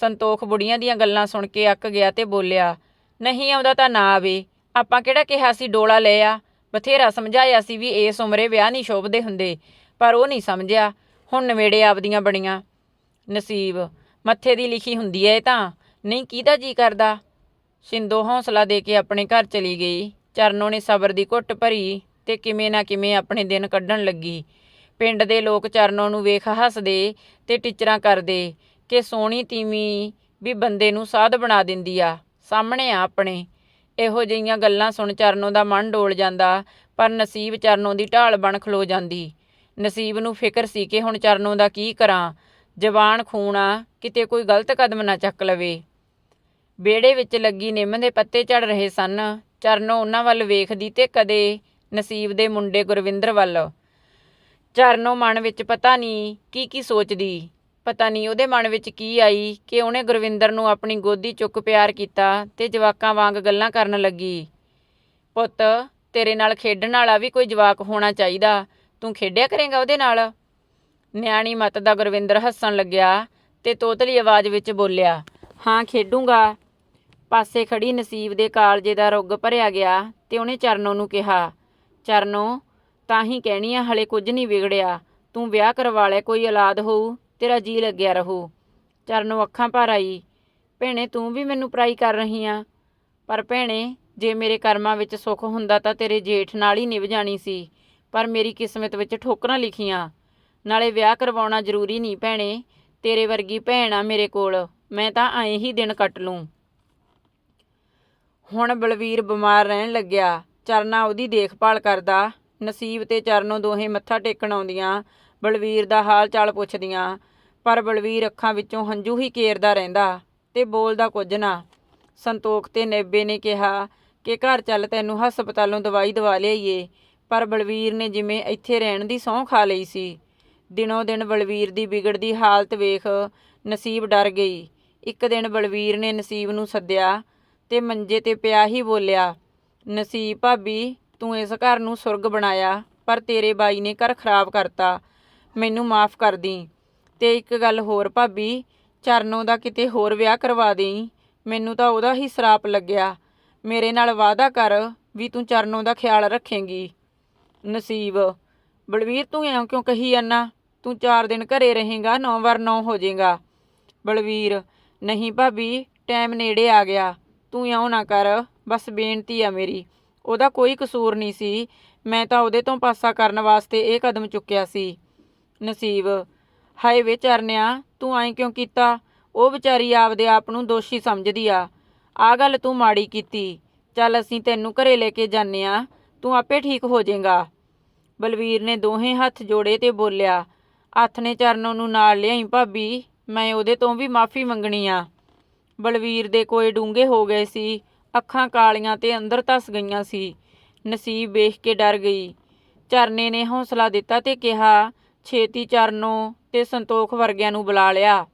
ਸੰਤੋਖ ਬੁੜੀਆਂ ਦੀਆਂ ਗੱਲਾਂ ਸੁਣ ਕੇ ਅੱਕ ਗਿਆ ਤੇ ਬੋਲਿਆ, ਨਹੀਂ ਆਉਂਦਾ ਤਾਂ ਨਾ ਆਵੇ। ਆਪਾਂ ਕਿਹੜਾ ਕਿਹਾ ਸੀ ਡੋਲਾ ਲੈ ਆ? ਬਥੇਰਾ ਸਮਝਾਇਆ ਸੀ ਵੀ ਇਸ ਉਮਰੇ ਵਿਆਹ ਨਹੀਂ ਸ਼ੋਭਦੇ ਹੁੰਦੇ, ਪਰ ਉਹ ਨਹੀਂ ਸਮਝਿਆ। ਹੁਣ ਨਵੇੜੇ ਆਪਦੀਆਂ ਬਣੀਆਂ। ਨਸੀਬ, ਮੱਥੇ ਦੀ ਲਿਖੀ ਹੁੰਦੀ ਐ ਤਾਂ। ਨਹੀਂ, ਕਿਹਦਾ ਜੀ ਕਰਦਾ? ਸ਼ਿੰਦੋ ਹੌਸਲਾ ਦੇ ਕੇ ਆਪਣੇ ਘਰ ਚਲੀ ਗਈ। ਚਰਨੋਂ ਨੇ ਸਬਰ ਦੀ ਘੁੱਟ ਭਰੀ ਤੇ ਕਿਵੇਂ ਨਾ ਕਿਵੇਂ ਆਪਣੇ ਦਿਨ ਕੱਢਣ ਲੱਗੀ। ਪਿੰਡ ਦੇ ਲੋਕ ਚਰਨੋਂ ਨੂੰ ਵੇਖ ਹੱਸਦੇ ਤੇ ਟੀਚਰਾਂ ਕਰਦੇ ਕਿ ਸੋਹਣੀ ਤੀਵੀਂ ਵੀ ਬੰਦੇ ਨੂੰ ਸਾਧ ਬਣਾ ਦਿੰਦੀ ਆ। ਸਾਹਮਣੇ ਆ ਆਪਣੇ। ਇਹੋ ਜਿਹੀਆਂ ਗੱਲਾਂ ਸੁਣ ਚਰਨੋਂ ਦਾ ਮਨ ਡੋਲ ਜਾਂਦਾ, ਪਰ ਨਸੀਬ ਚਰਨੋਂ ਦੀ ਢਾਲ ਬਣ ਖਲੋ ਜਾਂਦੀ। ਨਸੀਬ ਨੂੰ ਫਿਕਰ ਸੀ ਕਿ ਹੁਣ ਚਰਨੋਂ ਦਾ ਕੀ ਕਰਾਂ, ਜਵਾਨ ਖੂਣਾ ਕਿਤੇ ਕੋਈ ਗਲਤ ਕਦਮ ਨਾ ਚੱਕ ਲਵੇ। ਵਿਹੜੇ ਵਿੱਚ ਲੱਗੀ ਨਿੰਮ ਦੇ ਪੱਤੇ ਝੜ ਰਹੇ ਸਨ। ਚਰਨੋਂ ਉਹਨਾਂ ਵੱਲ ਵੇਖਦੀ ਤੇ ਕਦੇ ਨਸੀਬ ਦੇ ਮੁੰਡੇ ਗੁਰਵਿੰਦਰ ਵੱਲ। ਚਰਨੋਂ ਮਨ ਵਿੱਚ ਪਤਾ ਨਹੀਂ ਕੀ ਕੀ ਸੋਚਦੀ। ਪਤਾ ਨਹੀਂ ਉਹਦੇ ਮਨ ਵਿੱਚ ਕੀ ਆਈ ਕਿ ਉਹਨੇ ਗੁਰਵਿੰਦਰ ਨੂੰ ਆਪਣੀ ਗੋਦੀ ਚੁੱਕ ਪਿਆਰ ਕੀਤਾ ਤੇ ਜਵਾਕਾਂ ਵਾਂਗ ਗੱਲਾਂ ਕਰਨ ਲੱਗੀ। ਪੁੱਤ, ਤੇਰੇ ਨਾਲ ਖੇਡਣ ਵਾਲਾ ਵੀ ਕੋਈ ਜਵਾਕ ਹੋਣਾ ਚਾਹੀਦਾ। ਤੂੰ ਖੇਡਿਆ ਕਰੇਗਾ ਉਹਦੇ ਨਾਲ? ਨਿਆਣੀ ਮਤ ਦਾ ਗੁਰਵਿੰਦਰ ਹੱਸਣ ਲੱਗਿਆ ਤੇ ਤੋਤਲੀ ਆਵਾਜ਼ ਵਿੱਚ ਬੋਲਿਆ, ਹਾਂ, ਖੇਡੂੰਗਾ। ਪਾਸੇ ਖੜੀ ਨਸੀਬ ਦੇ ਕਾਲਜੇ ਦਾ ਰੁੱਗ ਭਰਿਆ ਗਿਆ ਤੇ ਉਹਨੇ ਚਰਨੋ ਨੂੰ ਕਿਹਾ, ਚਰਨੋ, ਤਾਂ ਹੀ ਕਹਿਣੀ ਆ, ਹਲੇ ਕੁਝ ਨਹੀਂ ਵਿਗੜਿਆ। ਤੂੰ ਵਿਆਹ ਕਰਵਾ ਲੈ, ਕੋਈ ਔਲਾਦ ਹੋਊ। ਤੇਰਾ ਜੀ ਲੱਗਿਆ ਰਹੂ। ਚਰਨੋਂ ਅੱਖਾਂ ਭਰ ਆਈ। ਭੈਣੇ, ਤੂੰ ਵੀ ਮੈਨੂੰ ਪਰਾਈ ਕਰ ਰਹੀ ਆ। ਪਰ ਭੈਣੇ, ਜੇ ਮੇਰੇ ਕਰਮਾਂ ਵਿੱਚ ਸੁੱਖ ਹੁੰਦਾ ਤਾਂ ਤੇਰੇ ਜੇਠ ਨਾਲ ਹੀ ਨਿਭ ਜਾਣੀ ਸੀ। ਪਰ ਮੇਰੀ ਕਿਸਮਤ ਵਿੱਚ ਠੋਕਰਾਂ ਲਿਖੀਆਂ। ਨਾਲੇ ਵਿਆਹ ਕਰਵਾਉਣਾ ਜ਼ਰੂਰੀ ਨਹੀਂ ਭੈਣੇ। ਤੇਰੇ ਵਰਗੀ ਭੈਣ ਆ ਮੇਰੇ ਕੋਲ। ਮੈਂ ਤਾਂ ਐਂ ਹੀ ਦਿਨ ਕੱਟ ਲੂੰ। ਹੁਣ ਬਲਵੀਰ ਬਿਮਾਰ ਰਹਿਣ ਲੱਗਿਆ। ਚਰਨਾ ਉਹਦੀ ਦੇਖਭਾਲ ਕਰਦਾ। ਨਸੀਬ ਤੇ ਚਰਨੋਂ ਦੋਹੇ ਮੱਥਾ ਟੇਕਣ ਆਉਂਦੀਆਂ। ਬਲਵੀਰ ਦਾ ਹਾਲ ਚਾਲ ਪੁੱਛਦੀਆਂ, ਪਰ ਬਲਵੀਰ ਅੱਖਾਂ ਵਿੱਚੋਂ ਹੰਝੂ ਹੀ ਕੇਰਦਾ ਰਹਿੰਦਾ ਤੇ ਬੋਲਦਾ ਕੁਝ ਨਾ। ਸੰਤੋਖ ਤੇ ਨੇਬੇ ਨੇ ਕਿਹਾ ਕਿ ਘਰ ਚੱਲ ਤੈਨੂੰ ਹਸਪਤਾਲੋਂ ਦਵਾਈ ਦਵਾ ਲਿਆਈਏ, ਪਰ ਬਲਵੀਰ ਨੇ ਜਿਵੇਂ ਇੱਥੇ ਰਹਿਣ ਦੀ ਸਹੁੰ ਖਾ ਲਈ ਸੀ। ਦਿਨੋਂ ਦਿਨ ਬਲਵੀਰ ਦੀ ਵਿਗੜਦੀ ਹਾਲਤ ਵੇਖ ਨਸੀਬ ਡਰ ਗਈ। ਇੱਕ ਦਿਨ ਬਲਵੀਰ ਨੇ ਨਸੀਬ ਨੂੰ ਸੱਦਿਆ ਤੇ ਮੰਜੇ ਤੇ ਪਿਆ ਹੀ ਬੋਲਿਆ, ਨਸੀਬ ਭਾਬੀ, ਤੂੰ ਇਸ ਘਰ ਨੂੰ ਸੁਰਗ ਬਣਾਇਆ, ਪਰ ਤੇਰੇ ਬਾਈ ਨੇ ਘਰ ਖਰਾਬ ਕਰਤਾ। ਮੈਨੂੰ ਮਾਫ ਕਰ ਦੀ ਤੇ ਇੱਕ ਗੱਲ ਹੋਰ ਭਾਬੀ, ਚਰਨੋਂ ਦਾ ਕਿਤੇ ਹੋਰ ਵਿਆਹ ਕਰਵਾ ਦੇਈ। ਮੈਨੂੰ ਤਾਂ ਉਹਦਾ ਹੀ ਸਰਾਪ ਲੱਗਿਆ। ਮੇਰੇ ਨਾਲ ਵਾਅਦਾ ਕਰ ਵੀ ਤੂੰ ਚਰਨੋਂ ਦਾ ਖਿਆਲ ਰੱਖੇਂਗੀ। ਨਸੀਬ, ਬਲਵੀਰ ਤੂੰ ਐਂ ਕਿਉਂ ਕਹੀ ਜਾਂਦਾ? ਤੂੰ 4 ਦਿਨ ਘਰੇ ਰਹੇਗਾ 9 ਵਾਰ 9 ਹੋ ਜਾਏਗਾ। ਬਲਵੀਰ, ਨਹੀਂ ਭਾਬੀ, ਟਾਈਮ ਨੇੜੇ ਆ ਗਿਆ। ਤੂੰ ਇਉਂ ਨਾ ਕਰ, ਬਸ ਬੇਨਤੀ ਆ ਮੇਰੀ। ਉਹਦਾ ਕੋਈ ਕਸੂਰ ਨਹੀਂ ਸੀ। ਮੈਂ ਤਾਂ ਉਹਦੇ ਤੋਂ ਪਾਸਾ ਕਰਨ ਵਾਸਤੇ ਇਹ ਕਦਮ ਚੁੱਕਿਆ ਸੀ। ਨਸੀਬ। ਹਾਏ ਵੇ ਚਰਨਿਆ, ਤੂੰ ਐਂ ਕਿਉਂ ਕੀਤਾ? ਉਹ ਵਿਚਾਰੀ ਆਪਦੇ ਆਪ ਨੂੰ ਦੋਸ਼ੀ ਸਮਝਦੀ ਆ। ਆ ਗੱਲ ਤੂੰ ਮਾੜੀ ਕੀਤੀ। ਚੱਲ ਅਸੀਂ ਤੈਨੂੰ ਘਰੇ ਲੈ ਕੇ ਜਾਂਦੇ ਆ। ਤੂੰ ਆਪੇ ਠੀਕ ਹੋ ਜਾਏਗਾ। ਬਲਵੀਰ ਨੇ ਦੋਹੇ ਹੱਥ ਜੋੜੇ ਤੇ ਬੋਲਿਆ, ਹੱਥ ਨੇ ਚਰਨੋਂ ਨੂੰ ਨਾਲ ਲਿਆਈ ਭਾਬੀ, ਮੈਂ ਉਹਦੇ ਤੋਂ ਵੀ ਮਾਫੀ ਮੰਗਣੀ ਆ। ਬਲਵੀਰ ਦੇ ਕੋਏ ਡੂੰਘੇ ਹੋ ਗਏ ਸੀ। ਅੱਖਾਂ ਕਾਲੀਆਂ ਤੇ ਅੰਦਰ ਧਸ ਗਈਆਂ ਸੀ। ਨਸੀਬ ਵੇਖ ਕੇ ਡਰ ਗਈ। ਚਰਨੇ ਨੇ ਹੌਸਲਾ ਦਿੱਤਾ ਤੇ ਕਿਹਾ ਛੇਤੀ ਚਰਨੋਂ ਤੇ ਸੰਤੋਖ ਵਰਗਿਆਂ ਨੂੰ ਬੁਲਾ ਲਿਆ।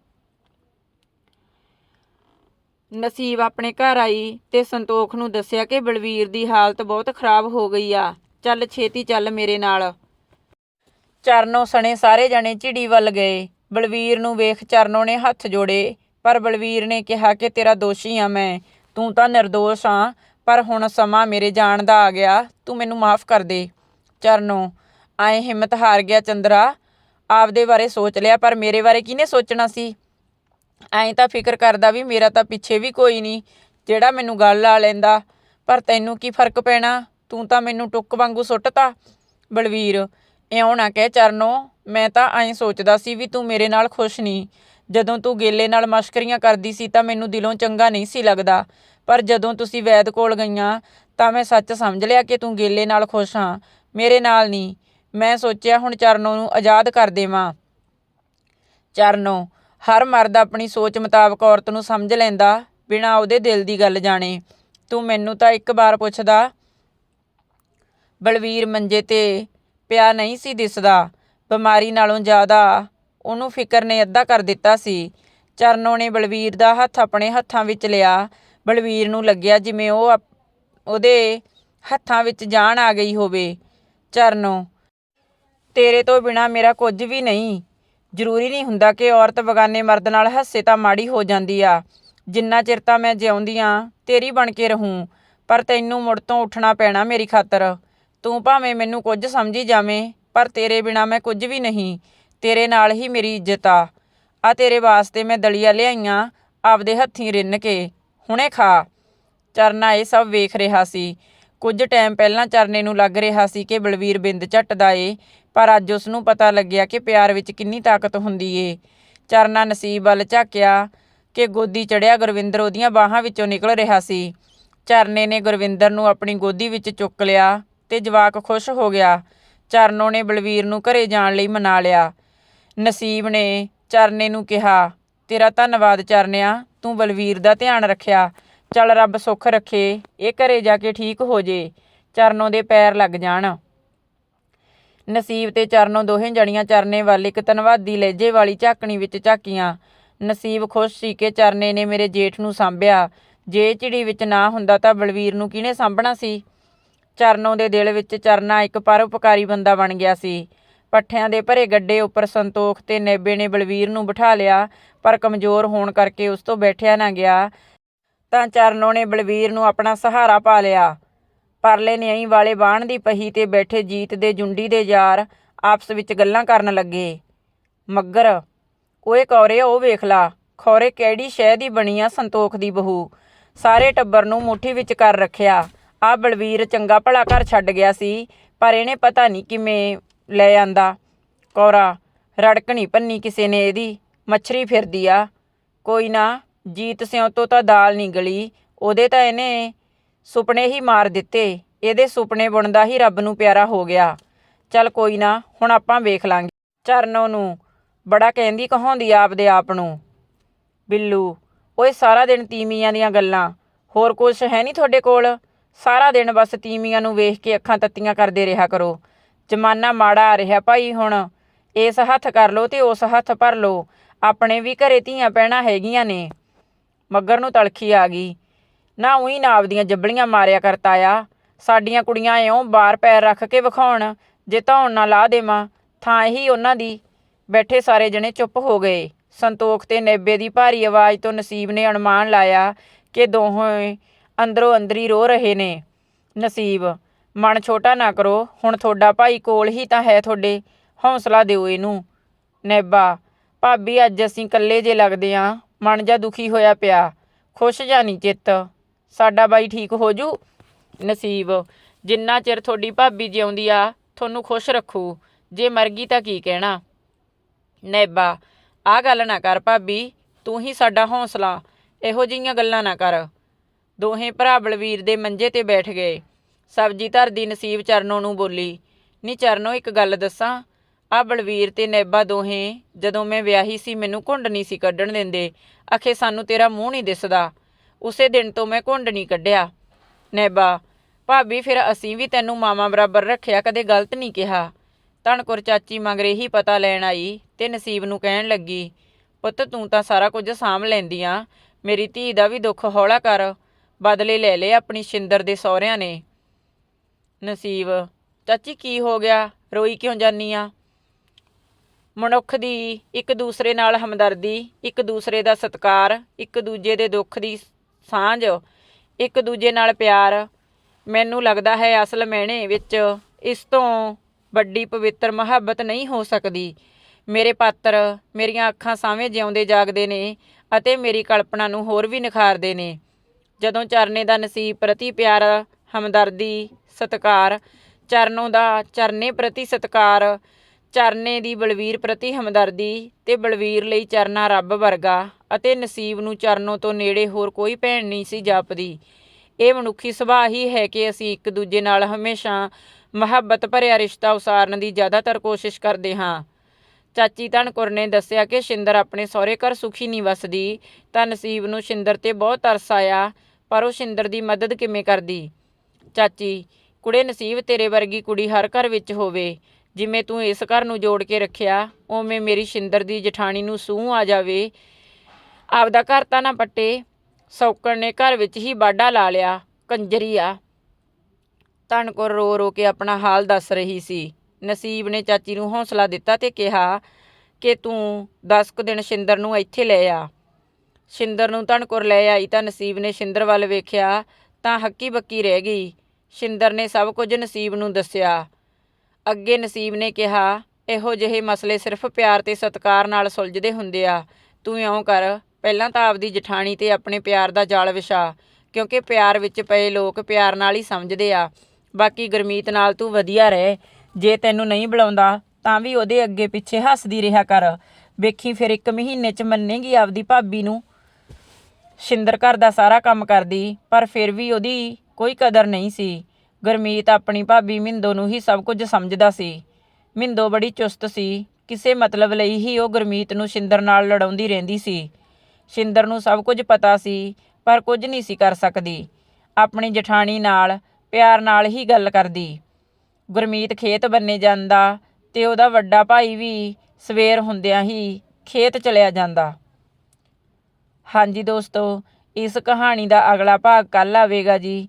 ਨਸੀਬ ਆਪਣੇ ਘਰ ਆਈ ਤੇ ਸੰਤੋਖ ਨੂੰ ਦੱਸਿਆ ਕਿ ਬਲਵੀਰ ਦੀ ਹਾਲਤ ਬਹੁਤ ਖਰਾਬ ਹੋ ਗਈ ਆ। ਚੱਲ ਛੇਤੀ ਚੱਲ ਮੇਰੇ ਨਾਲ। ਚਰਨੋਂ ਸਣੇ ਸਾਰੇ ਜਣੇ ਝਿੜੀ ਵੱਲ ਗਏ। ਬਲਵੀਰ ਨੂੰ ਵੇਖ ਚਰਨੋਂ ਨੇ ਹੱਥ ਜੋੜੇ, ਪਰ ਬਲਵੀਰ ਨੇ ਕਿਹਾ ਕਿ ਤੇਰਾ ਦੋਸ਼ੀ ਆ ਮੈਂ। ਤੂੰ ਤਾਂ નિર્ਦੋਸ਼ ਆ, ਪਰ ਹੁਣ ਸਮਾਂ ਮੇਰੇ ਜਾਣ ਦਾ ਆ ਗਿਆ, ਤੂੰ ਮੈਨੂੰ ਮਾਫ ਕਰ ਦੇ। ਚਰਨੋਂ, ਆਏ ਹਿੰਮਤ ਹਾਰ ਗਿਆ ਚੰਦਰਾ ਆਪਦੇ ਬਾਰੇ ਸੋਚ ਲਿਆ, ਪਰ ਮੇਰੇ ਬਾਰੇ ਕਿਹਨੇ ਸੋਚਣਾ ਸੀ? ਐਂ ਤਾਂ ਫਿਕਰ ਕਰਦਾ ਵੀ ਮੇਰਾ ਤਾਂ ਪਿੱਛੇ ਵੀ ਕੋਈ ਨਹੀਂ, ਜਿਹੜਾ ਮੈਨੂੰ ਗੱਲ ਲਾ ਲੈਂਦਾ। ਪਰ ਤੈਨੂੰ ਕੀ ਫ਼ਰਕ ਪੈਣਾ? ਤੂੰ ਤਾਂ ਮੈਨੂੰ ਟੁੱਕ ਵਾਂਗੂ ਸੁੱਟਤਾ। ਬਲਵੀਰ, ਇਉਂ ਨਾ ਕਹਿ ਚਰਨੋ, ਮੈਂ ਤਾਂ ਐਂ ਸੋਚਦਾ ਸੀ ਵੀ ਤੂੰ ਮੇਰੇ ਨਾਲ ਖੁਸ਼ ਨਹੀਂ। ਜਦੋਂ ਤੂੰ ਗੇਲੇ ਨਾਲ ਮਸ਼ਕਰੀਆਂ ਕਰਦੀ ਸੀ ਤਾਂ ਮੈਨੂੰ ਦਿਲੋਂ ਚੰਗਾ ਨਹੀਂ ਸੀ ਲੱਗਦਾ। ਪਰ ਜਦੋਂ ਤੁਸੀਂ ਵੈਦ ਕੋਲ ਗਈਆਂ, ਤਾਂ ਮੈਂ ਸੱਚ ਸਮਝ ਲਿਆ ਕਿ ਤੂੰ ਗੇਲੇ ਨਾਲ ਖੁਸ਼ ਹਾਂ। ਮੇਰੇ ਨਾਲ ਨਹੀਂ। ਮੈਂ ਸੋਚਿਆ ਹੁਣ ਚਰਨੋ ਨੂੰ ਆਜ਼ਾਦ ਕਰ ਦੇਵਾਂ। ਚਰਨੋ, ਹਰ ਮਰਦ ਆਪਣੀ ਸੋਚ ਮੁਤਾਬਕ ਔਰਤ ਨੂੰ ਸਮਝ ਲੈਂਦਾ, ਬਿਨਾਂ ਉਹਦੇ ਦਿਲ ਦੀ ਗੱਲ ਜਾਣੇ। ਤੂੰ ਮੈਨੂੰ ਤਾਂ ਇੱਕ ਵਾਰ ਪੁੱਛਦਾ, ਬਲਵੀਰ ਮੰਜੇ ਤੇ ਪਿਆ ਨਹੀਂ ਸੀ ਦਿਸਦਾ। ਬਿਮਾਰੀ ਨਾਲੋਂ ਜ਼ਿਆਦਾ ਉਹਨੂੰ ਫਿਕਰ ਨੇ ਅੱਧਾ ਕਰ ਦਿੱਤਾ ਸੀ। ਚਰਨੋ ਨੇ ਬਲਵੀਰ ਦਾ ਹੱਥ ਆਪਣੇ ਹੱਥਾਂ ਵਿੱਚ ਲਿਆ। ਬਲਵੀਰ ਨੂੰ ਲੱਗਿਆ ਜਿਵੇਂ ਉਹ ਅਪ- ਉਹਦੇ ਹੱਥਾਂ ਵਿੱਚ ਜਾਨ ਆ ਗਈ ਹੋਵੇ। ਚਰਨੋ ਤੇਰੇ ਤੋਂ ਬਿਨਾ ਮੇਰਾ ਕੁਝ ਵੀ ਨਹੀਂ। ਜ਼ਰੂਰੀ ਨਹੀਂ ਹੁੰਦਾ ਕਿ ਔਰਤ ਬਗਾਨੇ ਮਰਦ ਨਾਲ ਹੱਸੇ ਤਾਂ ਮਾੜੀ ਹੋ ਜਾਂਦੀ ਆ। ਜਿੰਨਾ ਚਿਰ ਤਾਂ ਮੈਂ ਜਿਉਂਦੀ ਆ, ਤੇਰੀ ਬਣ ਕੇ ਰਹੂੰ। ਪਰ ਤੈਨੂੰ ਮੁੜ ਤੋਂ ਉੱਠਣਾ ਪੈਣਾ ਮੇਰੀ ਖਾਤਰ। ਤੂੰ ਭਾਵੇਂ ਮੈਨੂੰ ਕੁਝ ਸਮਝੀ ਜਾਵੇਂ, ਪਰ ਤੇਰੇ ਬਿਨਾ ਮੈਂ ਕੁਝ ਵੀ ਨਹੀਂ। ਤੇਰੇ ਨਾਲ ਹੀ ਮੇਰੀ ਇੱਜ਼ਤ ਆ। ਆ ਤੇਰੇ ਵਾਸਤੇ ਮੈਂ ਦਲੀਆ ਲਿਆਈਆਂ, ਆਪਦੇ ਹੱਥੀਂ ਰਿੰਨ ਕੇ। ਹੁਣੇ ਖਾ। ਚਰਨਾ ਇਹ ਸਭ ਵੇਖ ਰਿਹਾ ਸੀ। ਕੁਝ ਟਾਈਮ ਪਹਿਲਾਂ ਚਰਨੇ ਨੂੰ ਲੱਗ ਰਿਹਾ ਸੀ ਕਿ ਬਲਵੀਰ ਬਿੰਦ ਝੱਟਦਾ ਏ। ਪਰ ਅੱਜ ਉਸ ਨੂੰ ਪਤਾ ਲੱਗਿਆ ਕਿ ਪਿਆਰ ਵਿੱਚ ਕਿੰਨੀ ਤਾਕਤ ਹੁੰਦੀ ਏ। ਚਰਨਾ ਨਸੀਬ ਵੱਲ ਝਾਕਿਆ ਕਿ ਗੋਦੀ ਚੜਿਆ ਗੁਰਵਿੰਦਰ ਉਹਦੀਆਂ ਬਾਹਾਂ ਵਿੱਚੋਂ ਨਿਕਲ ਰਿਹਾ ਸੀ। ਚਰਨੇ ਨੇ ਗੁਰਵਿੰਦਰ ਨੂੰ ਆਪਣੀ ਗੋਦੀ ਵਿੱਚ ਚੁੱਕ ਲਿਆ ਤੇ ਜਵਾਕ ਖੁਸ਼ ਹੋ ਗਿਆ। ਚਰਨੋ ਨੇ ਬਲਵੀਰ ਨੂੰ ਘਰੇ ਜਾਣ ਲਈ ਮਨਾ ਲਿਆ। ਨਸੀਬ ਨੇ ਚਰਨੇ ਨੂੰ ਕਿਹਾ, ਤੇਰਾ ਧੰਨਵਾਦ ਚਰਨਿਆ, ਤੂੰ ਬਲਵੀਰ ਦਾ ਧਿਆਨ ਰੱਖਿਆ। ਚੱਲ ਰੱਬ ਸੁੱਖ ਰੱਖੇ, ਇਹ ਘਰੇ ਜਾ ਕੇ ਠੀਕ ਹੋ ਜੇ। ਚਰਨੋ ਦੇ ਪੈਰ ਲੱਗ ਜਾਣ। ਨਸੀਬ ਤੇ ਚਰਨੋਂ ਦੋਹੇ ਜਣੀਆਂ ਚਰਨੇ ਵੱਲ ਇੱਕ ਧੰਨਵਾਦੀ ਲਹਿਜੇ ਵਾਲੀ ਝਾਕਣੀ ਵਿੱਚ ਝਾਕੀਆਂ। ਨਸੀਬ ਖੁਸ਼ ਸੀ ਕਿ ਚਰਨੇ ਨੇ ਮੇਰੇ ਜੇਠ ਨੂੰ ਸਾਂਭਿਆ। ਜੇ ਚਿੜੀ ਵਿੱਚ ਨਾ ਹੁੰਦਾ ਤਾਂ ਬਲਵੀਰ ਨੂੰ ਕਿਹਨੇ ਸਾਂਭਣਾ ਸੀ? ਚਰਨੋਂ ਦੇ ਦਿਲ ਵਿੱਚ ਚਰਨਾ ਇੱਕ ਪਰਉਪਕਾਰੀ ਬੰਦਾ ਬਣ ਗਿਆ ਸੀ। ਪੱਠਿਆਂ ਦੇ ਭਰੇ ਗੱਡੇ ਉੱਪਰ ਸੰਤੋਖ ਤੇ ਨੇਬੇ ਨੇ ਬਲਵੀਰ ਨੂੰ ਬਿਠਾ ਲਿਆ, ਪਰ ਕਮਜ਼ੋਰ ਹੋਣ ਕਰਕੇ ਉਸ ਤੋਂ ਬੈਠਿਆ ਨਾ ਗਿਆ। ਤਾਂ ਚਰਨੋਂ ਨੇ ਬਲਵੀਰ ਨੂੰ ਆਪਣਾ ਸਹਾਰਾ ਪਾ ਲਿਆ। ਪਰਲੇ ਨਿਆਈ ਵਾਲੇ ਬਾਣ ਦੀ ਪਹੀ ਤੇ ਬੈਠੇ ਜੀਤ ਦੇ ਜੁੰਡੀ ਦੇ ਯਾਰ ਆਪਸ ਵਿੱਚ ਗੱਲਾਂ ਕਰਨ ਲੱਗੇ। ਮੱਗਰ, ਓਏ ਕੌਰੇ, ਉਹ ਵੇਖ ਲਾ, ਖੌਰੇ ਕਿਹੜੀ ਸ਼ਹਿ ਦੀ ਬਣੀ ਆ ਸੰਤੋਖ ਦੀ ਬਹੂ। ਸਾਰੇ ਟੱਬਰ ਨੂੰ ਮੁੱਠੀ ਵਿੱਚ ਕਰ ਰੱਖਿਆ। ਆ ਬਲਵੀਰ ਚੰਗਾ ਭਲਾ ਘਰ ਛੱਡ ਗਿਆ ਸੀ, ਪਰ ਇਹਨੇ ਪਤਾ ਨਹੀਂ ਕਿਵੇਂ ਲੈ ਆਂਦਾ। ਕੌਰਾ, ਰੜਕ ਨਹੀਂ ਪੰਨੀ ਕਿਸੇ ਨੇ ਇਹਦੀ, ਮੱਛਰੀ ਫਿਰਦੀ ਆ। ਕੋਈ ਨਾ, ਜੀਤ ਸਿਉ ਤੋਂ ਤਾਂ ਦਾਲ ਨਹੀਂ ਗਲੀ, ਉਹਦੇ ਤਾਂ ਇਹਨੇ ਸੁਪਨੇ ਹੀ ਮਾਰ ਦਿੱਤੇ। ਇਹਦੇ ਸੁਪਨੇ ਬੁਣਦਾ ਹੀ ਰੱਬ ਨੂੰ ਪਿਆਰਾ ਹੋ ਗਿਆ। ਚੱਲ ਕੋਈ ਨਾ, ਹੁਣ ਆਪਾਂ ਵੇਖ ਲਾਂਗੇ। ਚਰਨੋਂ ਨੂੰ ਬੜਾ ਕਹਿੰਦੀ ਕਹਾਉਂਦੀ ਆਪਦੇ ਆਪ ਨੂੰ। ਬਿੱਲੂ, ਓਏ ਸਾਰਾ ਦਿਨ ਤੀਮੀਆਂ ਦੀਆਂ ਗੱਲਾਂ। ਹੋਰ ਕੁਝ ਹੈ ਨਹੀਂ ਤੁਹਾਡੇ ਕੋਲ? ਸਾਰਾ ਦਿਨ ਬਸ ਤੀਮੀਆਂ ਨੂੰ ਵੇਖ ਕੇ ਅੱਖਾਂ ਤੱਤੀਆਂ ਕਰਦੇ ਰਿਹਾ ਕਰੋ। ਜ਼ਮਾਨਾ ਮਾੜਾ ਆ ਰਿਹਾ ਭਾਈ ਹੁਣ। ਇਸ ਹੱਥ ਕਰ ਲੋ ਤੇ ਉਸ ਹੱਥ ਭਰ ਲੋ ਆਪਣੇ ਵੀ ਘਰੇ ਧੀਆਂ ਪੈਣਾ ਹੈਗੀਆਂ ਨੇ। ਮੱਗਰ ਨੂੰ ਤਲਖੀ ਆ ਗਈ। ਨਾ ਉਹੀ ਨਾ ਆਪਦੀਆਂ ਜੱਬਲੀਆਂ ਮਾਰਿਆ ਕਰਤਾ ਆ ਸਾਡੀਆਂ ਕੁੜੀਆਂ ਇਉਂ ਬਾਹਰ ਪੈਰ ਰੱਖ ਕੇ ਵਿਖਾਉਣ, ਜੇ ਧੌਣ ਨਾ ਲਾ ਦੇਵਾਂ, ਥਾਂ ਇਹੀ ਉਹਨਾਂ ਦੀ। ਬੈਠੇ ਸਾਰੇ ਜਣੇ ਚੁੱਪ ਹੋ ਗਏ। ਸੰਤੋਖ ਤੇ ਨੇਬੇ ਦੀ ਭਾਰੀ ਆਵਾਜ਼ ਤੋਂ ਨਸੀਬ ਨੇ ਅਨੁਮਾਨ ਲਾਇਆ ਕਿ ਦੋਹੇ ਅੰਦਰੋਂ ਅੰਦਰੀ ਰੋ ਰਹੇ ਨੇ। ਨਸੀਬ, ਮਨ ਛੋਟਾ ਨਾ ਕਰੋ, ਹੁਣ ਤੁਹਾਡਾ ਭਾਈ ਕੋਲ ਹੀ ਤਾਂ ਹੈ ਤੁਹਾਡੇ, ਹੌਸਲਾ ਦਿਓ ਇਹਨੂੰ। ਨੇਬਾ, ਭਾਬੀ ਅੱਜ ਅਸੀਂ ਇਕੱਲੇ ਜੇ ਲੱਗਦੇ ਆਂ, ਮਨ ਜਾਂ ਦੁਖੀ ਹੋਇਆ ਪਿਆ, ਖੁਸ਼ ਜਾਂ ਨਹੀਂ ਚਿੱਤ? ਸਾਡਾ ਬਾਈ ਠੀਕ ਹੋ ਜੂ, ਨਸੀਬ। ਜਿੰਨਾ ਚਿਰ ਤੁਹਾਡੀ ਭਾਬੀ ਜਿਉਂਦੀ ਆ, ਤੁਹਾਨੂੰ ਖੁਸ਼ ਰੱਖੂ। ਜੇ ਮਰ ਗਈ ਤਾਂ ਕੀ ਕਹਿਣਾ? ਨੈਬਾ ਆ ਗੱਲ ਨਾ ਕਰ ਭਾਬੀ, ਤੂੰ ਹੀ ਸਾਡਾ ਹੌਸਲਾ, ਇਹੋ ਜਿਹੀਆਂ ਗੱਲਾਂ ਨਾ ਕਰ। ਦੋਹੇ ਭਰਾ ਬਲਵੀਰ ਦੇ ਮੰਜੇ ਤੇ ਬੈਠ ਗਏ। ਸਬਜੀ ਧਰਦੀ ਨਸੀਬ ਚਰਨੋਂ ਨੂੰ ਬੋਲੀ, ਨੀ ਚਰਨੋ, ਇੱਕ ਗੱਲ ਦੱਸਾਂ ਆ ਬਲਵੀਰ ਤੇ ਨੈਬਾ ਦੋਹੇ, ਜਦੋਂ ਮੈਂ ਵਿਆਹੀ ਸੀ, ਮੈਨੂੰ ਘੁੰਡ ਨਹੀਂ ਸੀ ਕੱਢਣ ਦਿੰਦੇ। ਆਖੇ, ਸਾਨੂੰ ਤੇਰਾ ਮੂੰਹ ਨਹੀਂ ਦਿਸਦਾ। ਉਸੇ ਦਿਨ ਤੋਂ ਮੈਂ ਘੁੰਡ ਨਹੀਂ ਕੱਢਿਆ। ਨੈਬਾ, ਭਾਬੀ ਫਿਰ ਅਸੀਂ ਵੀ ਤੈਨੂੰ ਮਾਮਾ ਬਰਾਬਰ ਰੱਖਿਆ, ਕਦੇ ਗਲਤ ਨਹੀਂ ਕਿਹਾ। ਧਣਕੁਰ ਚਾਚੀ ਮਗਰੇ ਹੀ ਪਤਾ ਲੈਣ ਆਈ ਤੇ ਨਸੀਬ ਨੂੰ ਕਹਿਣ ਲੱਗੀ, ਪੁੱਤ ਤੂੰ ਤਾਂ ਸਾਰਾ ਕੁਝ ਸਾਂਭ ਲੈਂਦੀ ਆ ਮੇਰੀ ਧੀ ਦਾ ਵੀ ਦੁੱਖ ਹੌਲਾ ਕਰ, ਬਦਲੇ ਲੈ ਲਏ ਆਪਣੀ ਸ਼ਿੰਦਰ ਦੇ ਸਹੁਰਿਆਂ ਨੇ। ਨਸੀਬ, ਚਾਚੀ ਕੀ ਹੋ ਗਿਆ? ਰੋਈ ਕਿਉਂ ਜਾਨੀ ਆ? ਮਨੁੱਖ ਦੀ ਇੱਕ ਦੂਸਰੇ ਨਾਲ ਹਮਦਰਦੀ, ਇੱਕ ਦੂਸਰੇ ਦਾ ਸਤਿਕਾਰ, ਇੱਕ ਦੂਜੇ ਦੇ ਦੁੱਖ ਦੀ ਸਾਂਝ, ਇੱਕ ਦੂਜੇ ਨਾਲ ਪਿਆਰ। ਮੈਨੂੰ ਲੱਗਦਾ ਹੈ ਅਸਲ ਮਹਿਣੇ ਵਿੱਚ ਇਸ ਤੋਂ ਵੱਡੀ ਪਵਿੱਤਰ ਮੁਹੱਬਤ ਨਹੀਂ ਹੋ ਸਕਦੀ। ਮੇਰੇ ਪਾਤਰ ਮੇਰੀਆਂ ਅੱਖਾਂ ਸਾਹਵੇਂ ਜਿਉਂਦੇ ਜਾਗਦੇ ਨੇ ਅਤੇ ਮੇਰੀ ਕਲਪਨਾ ਨੂੰ ਹੋਰ ਵੀ ਨਿਖਾਰਦੇ ਨੇ। ਜਦੋਂ ਚਰਨੇ ਦਾ ਨਸੀਬ ਪ੍ਰਤੀ ਪਿਆਰ, ਹਮਦਰਦੀ, ਸਤਿਕਾਰ, ਚਰਨੋਂ ਦਾ ਚਰਨੇ ਪ੍ਰਤੀ ਸਤਿਕਾਰ ਚਰਨੇ ਦੀ ਬਲਵੀਰ ਪ੍ਰਤੀ ਹਮਦਰਦੀ ਤੇ ਬਲਵੀਰ ਲਈ ਚਰਨਾ ਰੱਬ ਵਰਗਾ ਅਤੇ ਨਸੀਬ ਨੂੰ ਚਰਨੋਂ ਤੋਂ ਨੇੜੇ ਹੋਰ ਕੋਈ ਭੈਣ ਨਹੀਂ ਸੀ ਜਾਪਦੀ। ਇਹ ਮਨੁੱਖੀ ਸੁਭਾਅ ਹੀ ਹੈ ਕਿ ਅਸੀਂ ਇੱਕ ਦੂਜੇ ਨਾਲ ਹਮੇਸ਼ਾ ਮੁਹੱਬਤ ਭਰਿਆ ਰਿਸ਼ਤਾ ਉਸਾਰਨ ਦੀ ਜ਼ਿਆਦਾਤਰ ਕੋਸ਼ਿਸ਼ ਕਰਦੇ ਹਾਂ। ਚਾਚੀ ਧਨਕੁਰ ਨੇ ਦੱਸਿਆ ਕਿ ਸ਼ਿੰਦਰ ਆਪਣੇ ਸਹੁਰੇ ਘਰ ਸੁਖੀ ਨਹੀਂ ਵਸਦੀ, ਤਾਂ ਨਸੀਬ ਨੂੰ ਸ਼ਿੰਦਰ ਤੇ ਬਹੁਤ ਤਰਸ ਆਇਆ, ਪਰ ਉਹ ਸ਼ਿੰਦਰ ਦੀ ਮਦਦ ਕਿਵੇਂ ਕਰਦੀ? ਚਾਚੀ, ਕੁੜੇ ਨਸੀਬ ਤੇਰੇ ਵਰਗੀ ਕੁੜੀ ਹਰ ਘਰ ਵਿੱਚ ਹੋਵੇ। ਜਿਵੇਂ ਤੂੰ ਇਸ ਘਰ ਨੂੰ ਜੋੜ ਕੇ ਰੱਖਿਆ, ਉਵੇਂ ਮੇਰੀ ਸ਼ਿੰਦਰ ਦੀ ਜਠਾਣੀ ਨੂੰ ਸੂਹ ਆ ਜਾਵੇ। ਆਪਦਾ ਘਰ ਤਾਂ ਨਾ ਪੱਟੇ, ਸੌਕਣ ਨੇ ਘਰ ਵਿੱਚ ਹੀ ਬਾਡਾ ਲਾ ਲਿਆ, ਕੰਜਰੀ ਆ। ਧਨਕੁਰ ਰੋ ਰੋ ਕੇ ਆਪਣਾ ਹਾਲ ਦੱਸ ਰਹੀ ਸੀ। ਨਸੀਬ ਨੇ ਚਾਚੀ ਨੂੰ ਹੌਸਲਾ ਦਿੱਤਾ ਤੇ ਕਿਹਾ ਕਿ ਤੂੰ 10 ਕੁ ਦਿਨ ਸ਼ਿੰਦਰ ਨੂੰ ਇੱਥੇ ਲੈ ਆ। ਸ਼ਿੰਦਰ ਨੂੰ ਧਨਕੁਰ ਲੈ ਆਈ ਤਾਂ ਨਸੀਬ ਨੇ ਸ਼ਿੰਦਰ ਵੱਲ ਵੇਖਿਆ ਤਾਂ ਹੱਕੀ ਬੱਕੀ ਰਹਿ ਗਈ। ਸ਼ਿੰਦਰ ਨੇ ਸਭ ਕੁਝ ਨਸੀਬ ਨੂੰ ਦੱਸਿਆ। ਅੱਗੇ ਨਸੀਬ ਨੇ ਕਿਹਾ, ਇਹੋ ਜਿਹੇ ਮਸਲੇ ਸਿਰਫ ਪਿਆਰ ਤੇ ਸਤਿਕਾਰ ਨਾਲ ਸੁਲਝਦੇ ਹੁੰਦੇ ਆ। ਤੂੰ ਇਉਂ ਕਰ, ਪਹਿਲਾਂ ਤਾਂ ਆਪਦੀ ਜਠਾਣੀ ਤੇ ਆਪਣੇ ਪਿਆਰ ਦਾ ਜਾਲ ਵਿਛਾ, ਕਿਉਂਕਿ ਪਿਆਰ ਵਿੱਚ ਪਏ ਲੋਕ ਪਿਆਰ ਨਾਲ ਹੀ ਸਮਝਦੇ ਆ। ਬਾਕੀ ਗੁਰਮੀਤ ਨਾਲ ਤੂੰ ਵਧੀਆ ਰਹਿ, ਜੇ ਤੈਨੂੰ ਨਹੀਂ ਬੁਲਾਉਂਦਾ, ਤਾਂ ਵੀ ਉਹਦੇ ਅੱਗੇ ਪਿੱਛੇ ਹੱਸਦੀ ਰਿਹਾ ਕਰ। ਵੇਖੀ ਫਿਰ ਇੱਕ ਮਹੀਨੇ ਚ ਮੰਨੇਗੀ ਆਪਦੀ ਭਾਬੀ ਨੂੰ? ਸ਼ਿੰਦਰ ਘਰ ਦਾ ਸਾਰਾ ਕੰਮ ਕਰਦੀ, ਪਰ ਫਿਰ ਵੀ ਉਹਦੀ ਕੋਈ ਕਦਰ ਨਹੀਂ ਸੀ। ਗੁਰਮੀਤ ਆਪਣੀ ਭਾਬੀ ਮਿੰਦੋ ਨੂੰ ਹੀ ਸਭ ਕੁਝ ਸਮਝਦਾ ਸੀ। ਮਿੰਦੋ ਬੜੀ ਚੁਸਤ ਸੀ। ਕਿਸੇ ਮਤਲਬ ਲਈ ਹੀ ਉਹ ਗੁਰਮੀਤ ਨੂੰ ਸ਼ਿੰਦਰ ਨਾਲ ਲੜਾਉਂਦੀ ਰਹਿੰਦੀ ਸੀ। ਸ਼ਿੰਦਰ ਨੂੰ ਸਭ ਕੁਝ ਪਤਾ ਸੀ, ਪਰ ਕੁਝ ਨਹੀਂ ਸੀ ਕਰ ਸਕਦੀ। ਆਪਣੀ ਜਠਾਣੀ ਨਾਲ, ਪਿਆਰ ਨਾਲ ਹੀ ਗੱਲ ਕਰਦੀ। ਗੁਰਮੀਤ ਖੇਤ ਬੰਨੇ ਜਾਂਦਾ ਤੇ ਉਹਦਾ ਵੱਡਾ ਭਾਈ ਵੀ ਸਵੇਰ ਹੁੰਦਿਆਂ ਹੀ ਖੇਤ ਚਲਿਆ ਜਾਂਦਾ। ਹਾਂਜੀ ਦੋਸਤੋ, ਇਸ ਕਹਾਣੀ ਦਾ ਅਗਲਾ ਭਾਗ ਕੱਲ ਆਵੇਗਾ ਜੀ।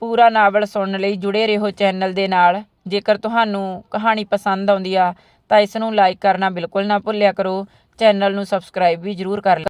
ਪੂਰਾ ਨਾਵਲ ਸੁਣਨ ਲਈ ਜੁੜੇ ਰਹੋ ਚੈਨਲ ਦੇ ਨਾਲ। ਜੇਕਰ ਤੁਹਾਨੂੰ ਕਹਾਣੀ ਪਸੰਦ ਆਉਂਦੀ ਆ, ਤਾਂ ਇਸ ਨੂੰ ਲਾਈਕ ਕਰਨਾ ਬਿਲਕੁਲ ਨਾ ਭੁੱਲਿਆ ਕਰੋ। ਚੈਨਲ ਨੂੰ ਸਬਸਕ੍ਰਾਈਬ ਵੀ ਜਰੂਰ ਕਰ ਲਓ